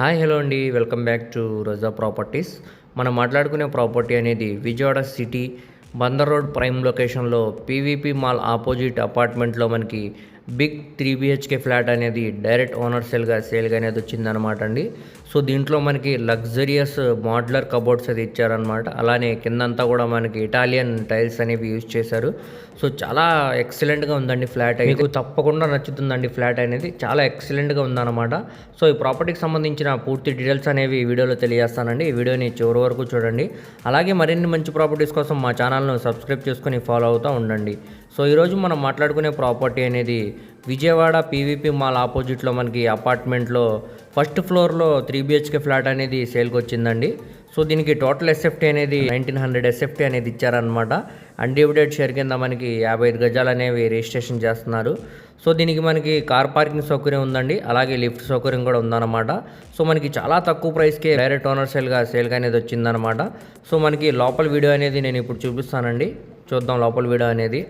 Hi hello అండి. Welcome back to Roja properties. మనం మాట్లాడుకునే ప్రాపర్టీ అనేది Vijayawada city Bandar road prime లొకేషన్లో పీవీపీ మాల్ ఆపోజిట్ అపార్ట్మెంట్లో మనకి బిగ్ త్రీ బిహెచ్కే ఫ్లాట్ అనేది డైరెక్ట్ ఓనర్ సేల్గా సేల్గా అనేది వచ్చిందనమాట అండి. సో దీంట్లో మనకి లగ్జరియస్ మోడ్లర్ కబోర్డ్స్ అది ఇచ్చారనమాట అలానే కిందంతా కూడా మనకి ఇటాలియన్ టైల్స్ అనేవి యూజ్ చేశారు. సో చాలా ఎక్సలెంట్గా ఉందండి ఫ్లాట్ మీకు తప్పకుండా నచ్చుతుందండి ఫ్లాట్ అనేది. చాలా ఎక్సలెంట్గా ఉందన్నమాట. సో ఈ ప్రాపర్టీకి సంబంధించిన పూర్తి డీటెయిల్స్ అనేవి ఈ వీడియోలో తెలియజేస్తానండి. ఈ వీడియోని చివరి వరకు చూడండి. అలాగే మరిన్ని మంచి ప్రాపర్టీస్ కోసం మా ఛానల్ను సబ్స్క్రైబ్ చేసుకొని ఫాలో అవుతూ ఉండండి. సో ఈరోజు మనం మాట్లాడుకునే ప్రాపర్టీ అనేది విజయవాడ పీవీపీ మాల్ ఆపోజిట్లో మనకి అపార్ట్మెంట్లో ఫస్ట్ ఫ్లోర్లో త్రీ బిహెచ్కే ఫ్లాట్ అనేది సేల్కి వచ్చిందండి. సో దీనికి టోటల్ ఎస్ఎఫ్టీ అనేది నైన్టీన్ హండ్రెడ్ ఎస్ఎఫ్టీ అనేది ఇచ్చారనమాట అన్డివిడెడ్ షేర్ కింద మనకి యాభై ఐదు గజాలు అనేవి రిజిస్ట్రేషన్ చేస్తున్నారు. సో దీనికి మనకి కార్ పార్కింగ్ సౌకర్యం ఉందండి. అలాగే లిఫ్ట్ సౌకర్యం కూడా ఉందన్నమాట. సో మనకి చాలా తక్కువ ప్రైస్కే డైరెక్ట్ ఓనర్ సేల్గా సేల్గా అనేది వచ్చిందనమాట సో మనకి లోపల వీడియో అనేది నేను ఇప్పుడు చూపిస్తానండి. చూద్దాం లోపల వీడియో అనేది.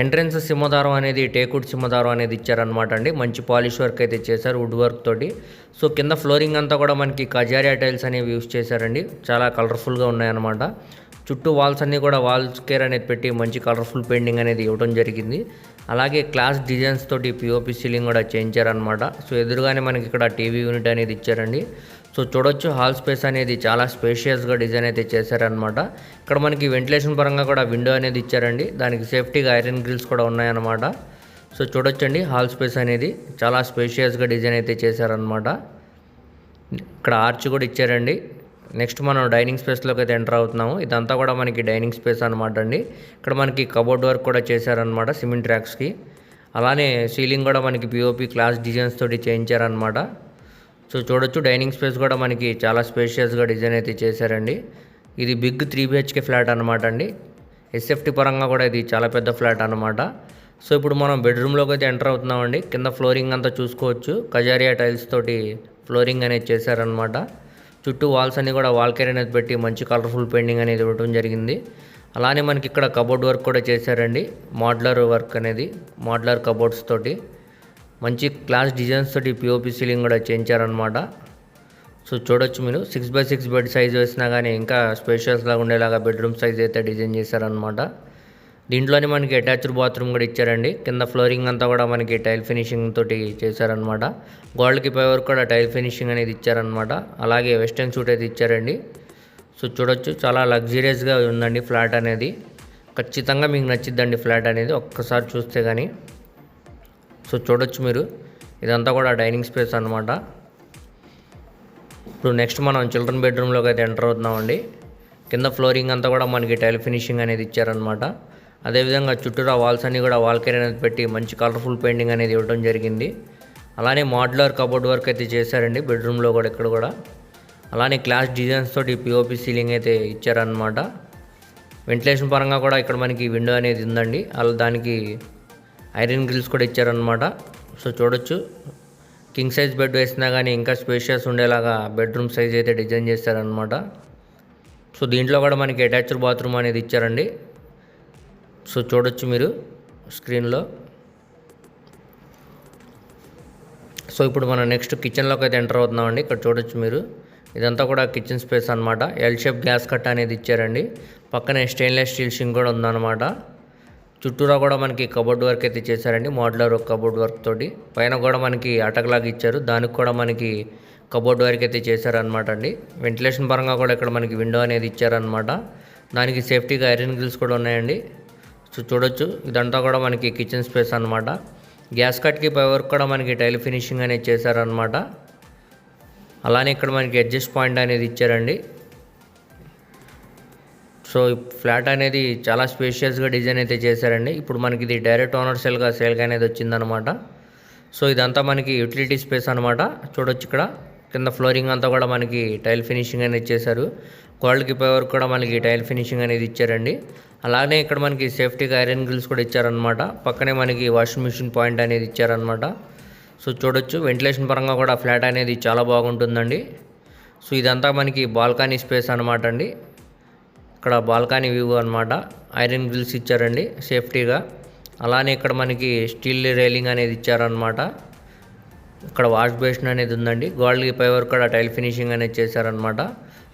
ఎంట్రన్స్ సింహదారం అనేది టేకుడ్ సింహదారం అనేది ఇచ్చారనమాట అండి. మంచి పాలిష్ వర్క్ అయితే చేశారు వుడ్ వర్క్ తోటి. సో కింద ఫ్లోరింగ్ అంతా కూడా మనకి కజారియా టైల్స్ అనేవి యూస్ చేశారండి. చాలా కలర్ఫుల్గా ఉన్నాయన్నమాట. చుట్టూ వాల్స్ అన్నీ కూడా వాల్స్ కేర్ అనేది పెట్టి మంచి కలర్ఫుల్ పెయింటింగ్ అనేది ఇవ్వడం జరిగింది. అలాగే క్లాస్ డిజైన్స్ తోటి పిఓపి సీలింగ్ కూడా చేయించారనమాట సో ఎదురుగానే మనకి ఇక్కడ టీవీ యూనిట్ అనేది ఇచ్చారండి. సో చూడొచ్చు హాల్ స్పేస్ అనేది చాలా స్పేషియస్గా డిజైన్ అయితే చేశారనమాట ఇక్కడ మనకి వెంటిలేషన్ పరంగా కూడా విండో అనేది ఇచ్చారండి. దానికి సేఫ్టీగా ఐరన్ గ్రిల్స్ కూడా ఉన్నాయన్నమాట. సో చూడొచ్చండి హాల్ స్పేస్ అనేది చాలా స్పేషియస్గా డిజైన్ అయితే చేశారనమాట ఇక్కడ ఆర్చ్ కూడా ఇచ్చారండి. నెక్స్ట్ మనం డైనింగ్ స్పేస్లోకి అయితే ఎంటర్ అవుతున్నాము. ఇదంతా కూడా మనకి డైనింగ్ స్పేస్ అనమాట అండి. ఇక్కడ మనకి కబోర్డ్ వర్క్ కూడా చేశారనమాట సిమెంట్ ట్రాక్స్కి అలానే సీలింగ్ కూడా మనకి పిఓపి క్లాస్ డిజైన్స్ తోటి చేయించారనమాట సో చూడొచ్చు డైనింగ్ స్పేస్ కూడా మనకి చాలా స్పేషియస్గా డిజైన్ అయితే చేశారండి. ఇది బిగ్ త్రీ బిహెచ్కే ఫ్లాట్ అనమాట అండి. ఎస్ఎఫ్టీ పరంగా కూడా ఇది చాలా పెద్ద ఫ్లాట్ అనమాట సో ఇప్పుడు మనం బెడ్రూమ్లోకి అయితే ఎంటర్ అవుతున్నామండి. కింద ఫ్లోరింగ్ అంతా చూసుకోవచ్చు. కజారియా టైల్స్ తోటి ఫ్లోరింగ్ అనేది చేశారనమాట చుట్టూ వాల్స్ అన్ని కూడా వాల్ కేర్ అనేది పెట్టి మంచి కలర్ఫుల్ పెయింటింగ్ అనేది ఇవ్వడం జరిగింది. అలానే మనకి ఇక్కడ కబోర్డ్ వర్క్ కూడా చేశారండి. మాడ్లర్ వర్క్ అనేది మాడ్లర్ కబోర్డ్స్ తోటి. మంచి క్లాస్ డిజైన్స్ తోటి పిఓపి సీలింగ్ కూడా చేయించారనమాట సో చూడొచ్చు మీరు. Six by six bed size వేసినా కానీ ఇంకా స్పేషియస్గా ఉండేలాగా బెడ్రూమ్ సైజ్ అయితే డిజైన్ చేశారనమాట దీంట్లోనే మనకి అటాచ్డ్ బాత్రూమ్ కూడా ఇచ్చారండి. కింద ఫ్లోరింగ్ అంతా కూడా మనకి టైల్ ఫినిషింగ్ తోటి చేశారనమాట గోల్డ్కి పై వరకు కూడా టైల్ ఫినిషింగ్ అనేది ఇచ్చారనమాట అలాగే వెస్టర్న్ సూట్ అయితే ఇచ్చారండి. సో చూడొచ్చు. చాలా లగ్జరియస్గా ఉందండి ఫ్లాట్ అనేది. ఖచ్చితంగా మీకు నచ్చిద్దండి ఫ్లాట్ అనేది. ఒక్కసారి చూస్తే కానీ సో చూడొచ్చు మీరు. ఇదంతా కూడా డైనింగ్ స్పేస్ అనమాట ఇప్పుడు నెక్స్ట్ మనం చిల్డ్రన్ బెడ్రూమ్లోకి అయితే ఎంటర్ అవుతున్నామండి. కింద ఫ్లోరింగ్ అంతా కూడా మనకి టైల్ ఫినిషింగ్ అనేది ఇచ్చారనమాట అదేవిధంగా చుట్టూరా వాల్స్ అన్నీ కూడా వాల్కేర్ అనేది పెట్టి మంచి కలర్ఫుల్ పెయింటింగ్ అనేది ఇవ్వడం జరిగింది. అలానే మాడ్యులర్ కబోర్డ్ వర్క్ అయితే చేశారండి బెడ్రూమ్లో కూడా ఇక్కడ కూడా. అలానే క్లాస్ డిజైన్స్ తోటి పిఓపి సీలింగ్ అయితే ఇచ్చారనమాట వెంటిలేషన్ పరంగా కూడా ఇక్కడ మనకి విండో అనేది ఉందండి. అలా దానికి ఐరన్ గ్రిల్స్ కూడా ఇచ్చారనమాట సో చూడొచ్చు. కింగ్ సైజ్ బెడ్ వేసినా కానీ ఇంకా స్పేషియస్ ఉండేలాగా బెడ్రూమ్ సైజ్ అయితే డిజైన్ చేశారనమాట సో దీంట్లో కూడా మనకి అటాచ్డ్ బాత్రూమ్ అనేది ఇచ్చారండి. సో చూడొచ్చు మీరు స్క్రీన్లో. సో ఇప్పుడు మనం నెక్స్ట్ కిచెన్లోకి అయితే ఎంటర్ అవుతున్నామండి. ఇక్కడ చూడొచ్చు మీరు. ఇదంతా కూడా కిచెన్ స్పేస్ అనమాట ఎల్ షేప్ గ్యాస్ కట్ అనేది ఇచ్చారండి. పక్కనే స్టెయిన్లెస్ స్టీల్ షింక్ కూడా ఉందన్నమాట. చుట్టూరా కూడా మనకి కబోర్డ్ వర్క్ అయితే చేశారండి. మోడ్లర్ కబోర్డ్ వర్క్ తోటి. పైన కూడా మనకి అటకలాగా ఇచ్చారు. దానికి కూడా మనకి కబోర్డ్ వర్క్ అయితే చేశారనమాట అండి. వెంటిలేషన్ పరంగా కూడా ఇక్కడ మనకి విండో అనేది ఇచ్చారనమాట దానికి సేఫ్టీగా ఐరన్ గ్రిల్స్ కూడా ఉన్నాయండి. సో చూడొచ్చు. ఇదంతా కూడా మనకి కిచెన్ స్పేస్ అనమాట గ్యాస్ కట్కి పై వర్క్ కూడా మనకి టైల్ ఫినిషింగ్ అనేది చేశారనమాట అలానే ఇక్కడ మనకి అడ్జస్ట్ పాయింట్ అనేది ఇచ్చారండి. సో ఫ్లాట్ అనేది చాలా స్పేషియస్గా డిజైన్ అయితే చేశారండి. ఇప్పుడు మనకి ఇది డైరెక్ట్ ఓనర్ సేల్గా సేల్గా అనేది వచ్చిందనమాట సో ఇదంతా మనకి యూటిలిటీ స్పేస్ అనమాట చూడొచ్చు ఇక్కడ. కింద ఫ్లోరింగ్ అంతా కూడా మనకి టైల్ ఫినిషింగ్ అనేది చేశారు. గోల్డ్కి పై వరకు కూడా మనకి టైల్ ఫినిషింగ్ అనేది ఇచ్చారండి. అలానే ఇక్కడ మనకి సేఫ్టీగా ఐరన్ గ్రిల్స్ కూడా ఇచ్చారనమాట పక్కనే మనకి వాషింగ్ మిషన్ పాయింట్ అనేది ఇచ్చారనమాట సో చూడొచ్చు. వెంటిలేషన్ పరంగా కూడా ఫ్లాట్ అనేది చాలా బాగుంటుందండి. సో ఇదంతా మనకి బాల్కనీ స్పేస్ అనమాట అండి. ఇక్కడ బాల్కనీ వ్యూ అనమాట ఐరన్ గ్రిల్స్ ఇచ్చారండి సేఫ్టీగా. అలానే ఇక్కడ మనకి స్టీల్ రైలింగ్ అనేది ఇచ్చారనమాట ఇక్కడ వాష్ బేసిన్ అనేది ఉందండి. గోల్డ్కి పై వరకు కూడా టైల్ ఫినిషింగ్ అనేది చేశారనమాట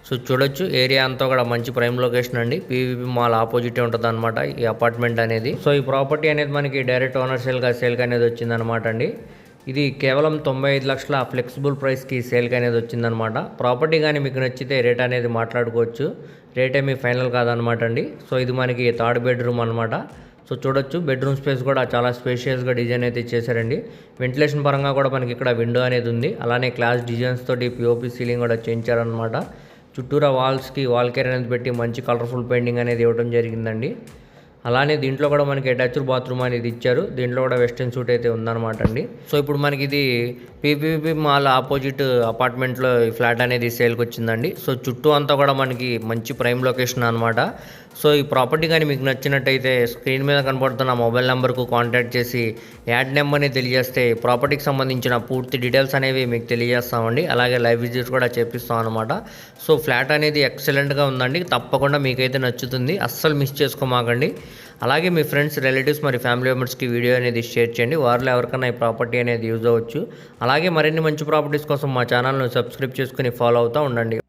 సో చూడొచ్చు ఏరియా అంతా కూడా మంచి ప్రైమ్ లొకేషన్ అండి. పీవీపీ మాల్ ఆపోజిట్ ఉంటుంది అనమాట ఈ అపార్ట్మెంట్ అనేది. సో ఈ ప్రాపర్టీ అనేది మనకి డైరెక్ట్ ఓనర్ సేల్గా సేల్గా అనేది వచ్చిందనమాట అండి. ఇది కేవలం తొంభై ఐదు లక్షల ఫ్లెక్సిబుల్ ప్రైస్కి సేల్కి అనేది వచ్చిందనమాట ప్రాపర్టీ కానీ మీకు నచ్చితే రేట్ అనేది మాట్లాడుకోవచ్చు. రేట్ మీ ఫైనల్ కాదనమాట అండి. సో ఇది మనకి థర్డ్ బెడ్రూమ్ అనమాట సో చూడొచ్చు. బెడ్రూమ్ స్పేస్ కూడా చాలా స్పేషియస్గా డిజైన్ అయితే చేశారండి. వెంటిలేషన్ పరంగా కూడా మనకి ఇక్కడ విండో అనేది ఉంది. అలానే క్లాస్ డిజైన్స్ తోటి పిఓపి సీలింగ్ కూడా చేయించారనమాట చుట్టూరా వాల్స్కి వాల్ కేర్ అనేది పెట్టి మంచి కలర్ఫుల్ పెయింటింగ్ అనేది ఇవ్వడం జరిగిందండి. అలానే దీంట్లో కూడా మనకి అటాచ్డ్ బాత్రూమ్ అనేది ఇచ్చారు. దీంట్లో కూడా వెస్టర్న్ సూట్ అయితే ఉందన్నమాట అండి. సో ఇప్పుడు మనకి ఇది పీపీపీ మాల్ ఆపోజిట్ అపార్ట్మెంట్లో ఈ ఫ్లాట్ అనేది సేల్కి వచ్చిందండి. సో చుట్టూ అంతా కూడా మనకి మంచి ప్రైమ్ లొకేషన్ అనమాట సో ఈ ప్రాపర్టీ కానీ మీకు నచ్చినట్టయితే స్క్రీన్ మీద కనపడుతున్న మొబైల్ నెంబర్కు కాంటాక్ట్ చేసి యాడ్ నెంబర్ని తెలియజేస్తే ప్రాపర్టీకి సంబంధించిన పూర్తి డీటెయిల్స్ అనేవి మీకు తెలియజేస్తామండి. అలాగే లైవ్ విజిట్ కూడా చేపిస్తాం అనమాట సో ఫ్లాట్ అనేది ఎక్సలెంట్గా ఉందండి. తప్పకుండా మీకైతే నచ్చుతుంది. అస్సలు మిస్ చేసుకోమాకండి. అలాగే మీ ఫ్రెండ్స్ రిలేటివ్స్ మరి ఫ్యామిలీ మెంబర్స్కి వీడియో అనేది షేర్ చేయండి. వారిలో ఎవరికైనా ఈ ప్రాపర్టీ అనేది యూజ్ అవ్వచ్చు. అలాగే మరిన్ని మంచి ప్రాపర్టీస్ కోసం మా ఛానల్ను సబ్స్క్రైబ్ చేసుకుని ఫాలో అవుతూ ఉండండి.